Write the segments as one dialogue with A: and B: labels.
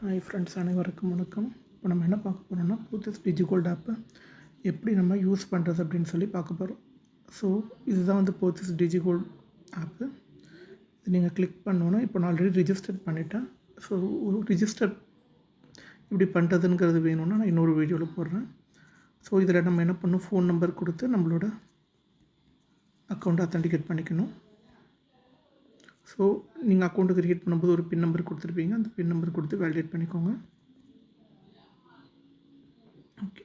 A: Hi friends அனைவருக்கும் வணக்கம். இப்போ நம்ம என்ன பார்க்க போகிறோம்னா பூத்தஸ் டிஜிகோல்ட் ஆப்பை எப்படி நம்ம யூஸ் பண்ணுறது அப்படின்னு சொல்லி பார்க்க போகிறோம் ஸோ இதுதான் வந்து போத்தஸ் டிஜிகோல்ட் ஆப்பு இது நீங்கள் கிளிக் பண்ணோன்னா இப்போ நான் ஆல்ரெடி ரிஜிஸ்டர் பண்ணிட்டேன். ஸோ ரிஜிஸ்டர் இப்படி பண்ணுறதுங்கிறது வேணும்னா நான் இன்னொரு வீடியோவில் போடுறேன். ஸோ இதில் நம்ம என்ன பண்ணணும்? ஃபோன் நம்பர் கொடுத்து நம்மளோட அக்கௌண்ட்டை அத்தன்டிகேட் பண்ணிக்கணும். ஸோ நீங்கள் அக்கௌண்ட்டு கிரியேட் பண்ணும்போது ஒரு பின் நம்பர் கொடுத்துருப்பீங்க. அந்த பின் நம்பர் கொடுத்து வேலிடேட் பண்ணிக்கோங்க. ஓகே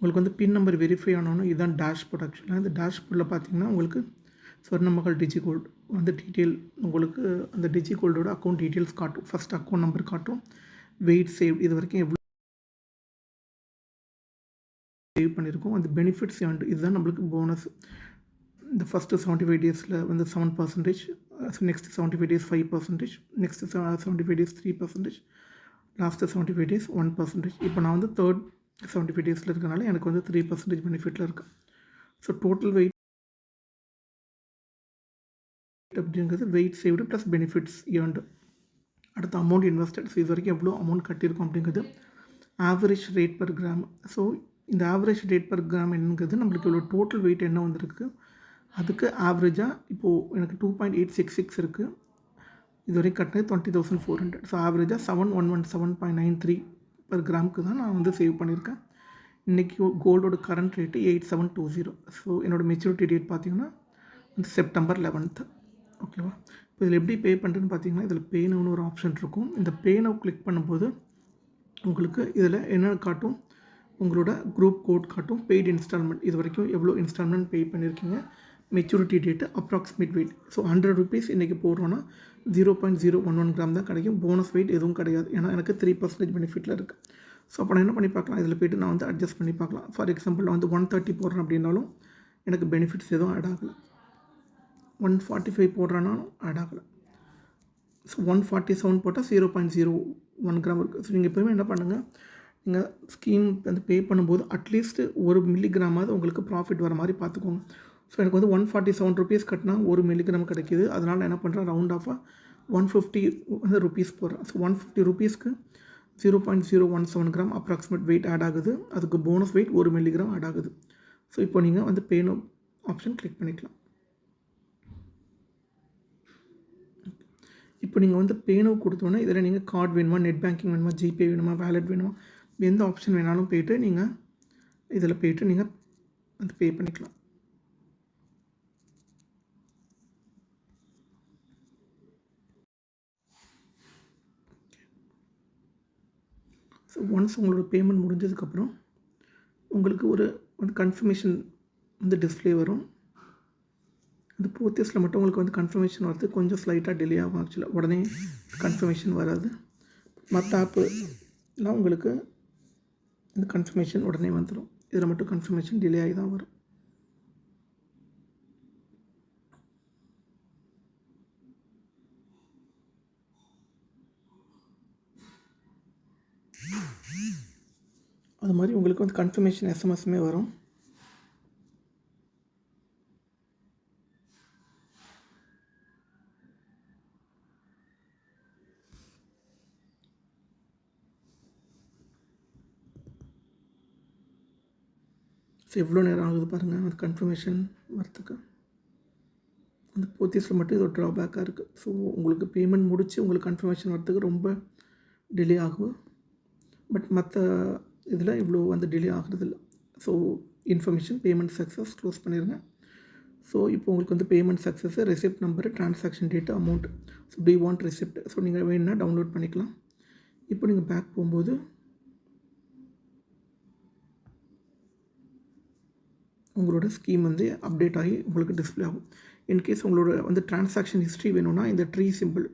A: உங்களுக்கு வந்து பின் நம்பர் வெரிஃபை ஆனோன்னா இதுதான் டேஷ்போர்ட் ஆக்சுவலாக இந்த டேஷ்போர்டில் பார்த்தீங்கன்னா உங்களுக்கு சொர்ணமகள் டிஜி கோல்டு வந்து டீட்டெயில் உங்களுக்கு அந்த டிஜி கோல்டோட அக்கௌண்ட் டீட்டெயில்ஸ் காட்டும். ஃபஸ்ட் அக்கௌண்ட் நம்பர் காட்டும். வெயிட் சேவ் இது வரைக்கும் எவ்வளோ சேவ் பண்ணியிருக்கோம். அந்த பெனிஃபிட்ஸ் இதுதான் நம்மளுக்கு போனஸ் இந்த ஃபஸ்ட்டு செவன்ட்டி ஃபைவ் டேஸில் வந்து seven percentage next seventy five days five percentage next seventy five days three percentage last seventy five days one percentage இப்போ நான் வந்து தேர்ட் செவன்ட்டி ஃபைவ் டேஸில் இருக்கனால எனக்கு வந்து த்ரீ பர்சன்டேஜ் பெனிஃபிட்டில் இருக்கேன் ஸோ டோட்டல் வெயிட் அப்படிங்கிறது weight saved plus benefits earned அடுத்த அமௌண்ட் இன்வெஸ்டட் ஸோ இது வரைக்கும் எவ்வளோ அமௌண்ட் கட்டியிருக்கோம் அப்படிங்கிறது average rate per gram so இந்த ஆவரேஜ் ரேட் பர் கிராம் என்னங்கிறது நம்மளுக்கு இவ்வளோ டோட்டல் வெயிட் என்ன வந்திருக்கு? அதுக்கு ஆவரேஜாக இப்போது எனக்கு two point eight six six இருக்குது இது வரைக்கும் கட்டினது twenty thousand four hundred so ஆவரேஜாக seven one one seven point nine three per கிராமுக்கு தான் நான் வந்து சேவ் பண்ணியிருக்கேன். இன்றைக்கி கோல்டோட current rate eight seven two zero so என்னோடய மெச்சூரிட்டி டேட் பார்த்தீங்கன்னா வந்து செப்டம்பர் லெவன்த்து ஓகேவா இப்போ இதில் எப்படி பே பண்ணுறதுன்னு பார்த்தீங்கன்னா இதில் பேனு ஒரு ஆப்ஷன் இருக்கும். இந்த பேனை கிளிக் பண்ணும்போது உங்களுக்கு இதில் என்ன காட்டும்? உங்களோட குரூப் கோட் காட்டும். பெய்டு இன்ஸ்டால்மெண்ட் இது வரைக்கும் எவ்வளோ இன்ஸ்டால்மெண்ட் பே பண்ணியிருக்கீங்க? Maturity date approximate weight so hundred rupees இன்றைக்கி போடுறோன்னா zero point zero one one gram தான் கிடைக்கும். போனஸ் வெயிட் எதுவும் கிடையாது. ஏன்னா எனக்கு த்ரீ பர்சன்டேஜ் பெனிஃபிட்டில் இருக்குது ஸோ அப்போ நான் என்ன பண்ணி பார்க்கலாம்? இதில் போய்ட்டு நான் வந்து அட்ஜஸ்ட் பண்ணி பார்க்கலாம். ஃபார் எக்ஸாம்பிள் நான் வந்து ஒன் தேர்ட்டி போடுறேன் அப்படின்னாலும் எனக்கு பெனிஃபிட்ஸ் எதுவும் ஆட் ஆகலை. ஒன் ஃபார்ட்டி ஃபைவ் போடுறேன்னாலும் ஆட் ஆகலை. ஸோ ஒன் ஃபார்ட்டி செவன் போட்டால் zero point zero one gram இருக்குது ஸோ நீங்கள் எப்போயுமே என்ன பண்ணுங்கள் நீங்கள் ஸ்கீம் வந்து பே பண்ணும்போது அட்லீஸ்ட் ஒரு மில்லிகிராமாவது உங்களுக்கு ப்ராஃபிட் வர மாதிரி பார்த்துக்கோங்க. ஸோ எனக்கு வந்து ஒன் ஃபார்ட்டி செவன் ருபீஸ் கட்டினா ஒரு மில்லிகிராம் கிடைக்கிது. அதனால் நான் என்ன பண்ணுறேன் ரவுண்ட் ஆஃபாக ஒன் ஃபிஃப்டி வந்து ருபீஸ் போடுறேன். ஸோ ஒன் ஃபிஃப்டி ருபீஸ்க்கு zero point zero one seven gram approximate weight add ஆகுது. அதுக்கு போனஸ் வெயிட் ஒரு மில்லிகிராம் ஆட் ஆகுது. ஸோ இப்போ நீங்கள் வந்து பேனோ ஆப்ஷன் கிளிக் பண்ணிக்கலாம். இப்போ நீங்கள் வந்து பேனோ கொடுத்தோன்னே இதில் நீங்கள் கார்டு வேணுமா நெட் பேங்கிங் வேணுமா ஜிபே வேணுமா வேலெட் வேணுமா எந்த ஆப்ஷன் வேணாலும் போய்ட்டு நீங்கள் இதில் போய்ட்டு நீங்கள் வந்து பே பண்ணிக்கலாம். ஸோ ஒன்ஸ் உங்களோட பேமெண்ட் முடிஞ்சதுக்கப்புறம் உங்களுக்கு ஒரு வந்து கன்ஃபர்மேஷன் வந்து டிஸ்பிளே வரும். அந்த போர்த்தியஸில் மட்டும் உங்களுக்கு வந்து கன்ஃபர்மேஷன் வரது கொஞ்சம் ஸ்லைட்டாக டிலே ஆகும் ஆக்சுவலாக உடனே கன்ஃபர்மேஷன் வராது. மற்ற ஆப்புலாம் உங்களுக்கு இந்த கன்ஃபர்மேஷன் உடனே வந்துடும் இதில் மட்டும் கன்ஃபர்மேஷன் டிலே ஆகி தான் வரும் அது மாதிரி உங்களுக்கு வந்து கன்ஃபர்மேஷன் எஸ்எம்எஸ்மே வரும். ஸோ எவ்வளோ நேரம் ஆகுது பாருங்கள் அந்த கன்ஃபர்மேஷன் வரத்துக்கு அந்த போத்தீஸில் மட்டும் இது ஒரு ட்ராபேக்காக இருக்குது ஸோ உங்களுக்கு பேமெண்ட் முடித்து உங்களுக்கு கன்ஃபர்மேஷன் வரத்துக்கு ரொம்ப டிலே ஆகும் பட் மற்ற இதில் இவ்வளோ வந்து delay ஆகுறதில்ல. So information payment success close பண்ணிடுங்க ஸோ இப்போ உங்களுக்கு வந்து payment success receipt number transaction date amount so D வாண்ட் ரெசிப்ட் ஸோ நீங்கள் வேணுன்னா டவுன்லோட் பண்ணிக்கலாம். இப்போ நீங்கள் பேக் போகும்போது உங்களோட ஸ்கீம் வந்து அப்டேட் ஆகி உங்களுக்கு டிஸ்பிளே ஆகும். இன்கேஸ் உங்களோட வந்து டிரான்சாக்ஷன் ஹிஸ்ட்ரி வேணும்னா இந்த ட்ரீ சிம்பிள்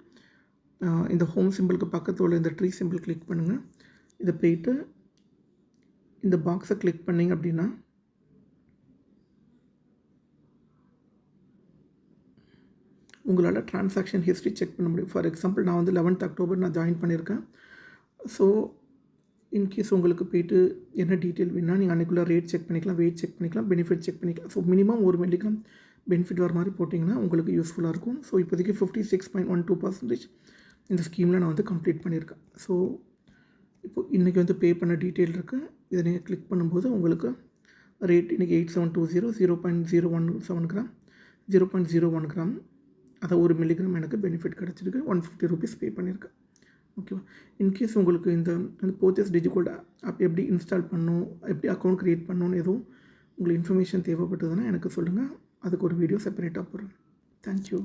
A: இந்த ஹோம் சிம்பிளுக்கு பக்கத்தில் உள்ள இந்த ட்ரீ சிம்பிள் கிளிக் பண்ணுங்கள் இதை போயிட்டு இந்த பாக்ஸை கிளிக் பண்ணிங்க அப்படின்னா உங்களால் ட்ரான்சாக்ஷன் ஹிஸ்ட்ரி செக் பண்ண முடியும். ஃபார் எக்ஸாம்பிள் நான் வந்து லெவன்த் அக்டோபர் நான் ஜாயின் பண்ணியிருக்கேன். ஸோ இன்கேஸ் உங்களுக்கு போய்ட்டு என்ன டீட்டெயில் வேணால் நீங்கள் அன்றைக்குள்ளே ரேட் செக் பண்ணிக்கலாம் வெயிட் செக் பண்ணிக்கலாம் பெனிஃபிட் செக் பண்ணிக்கலாம். ஸோ மினிமம் ஒரு மில்லிகிராம் பெனிஃபிட் வர மாதிரி போட்டிங்கன்னா உங்களுக்கு யூஸ்ஃபுல்லாக இருக்கும். ஸோ இப்போதைக்கு fifty six point one two percentage இந்த ஸ்கீமில் நான் வந்து கம்ப்ளீட் பண்ணியிருக்கேன். ஸோ இப்போது இன்றைக்கி வந்து பே பண்ண டீட்டெயில் இருக்குது இதை நீங்கள் கிளிக் பண்ணும்போது உங்களுக்கு ரேட் இன்றைக்கி eight seven two zero zero point zero one seven gram zero point zero one gram அதை ஒரு மில்லிகிராம் எனக்கு பெனிஃபிட் கிடச்சிருக்கு. ஒன் ஃபிஃப்டி ருபீஸ் பே பண்ணியிருக்கேன் ஓகேவா இன்கேஸ் உங்களுக்கு இந்த இந்த போத்தஸ் டிஜிகோல்ட் ஆப் எப்படி இன்ஸ்டால் பண்ணணும் எப்படி அக்கௌண்ட் க்ரியேட் பண்ணணும்னு எதுவும் உங்களுக்கு இன்ஃபர்மேஷன் தேவைப்பட்டதுன்னா எனக்கு சொல்லுங்கள் அதுக்கு ஒரு வீடியோ செப்பரேட்டாக போகிறேன் தேங்க்யூ